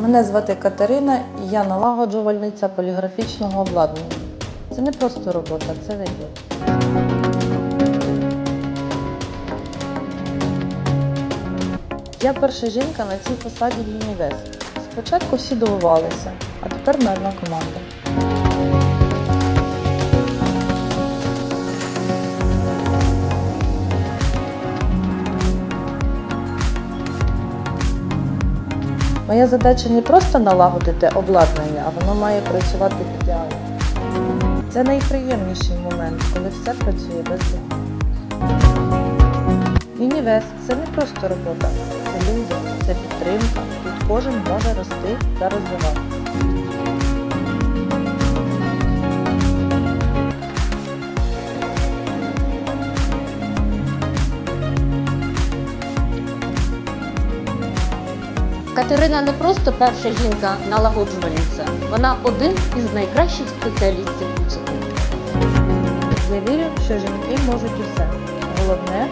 Мене звати Катерина, і я налагоджувальниця поліграфічного обладнання. Це не просто робота, це вибір. Я перша жінка на цій посаді в Юнівес. Спочатку всі дивувалися, а тепер ми одна команда. Моя задача не просто налагодити обладнання, а воно має працювати ідеально. Це найприємніший момент, коли все працює без звуку. Юнівес це не просто робота, це люди, це підтримка. Тут кожен може рости та розвиватися. Катерина не просто перша жінка налагоджувальниця, вона один із найкращих спеціалістів у цьому. Я вірю, що жінки можуть усе. Головне.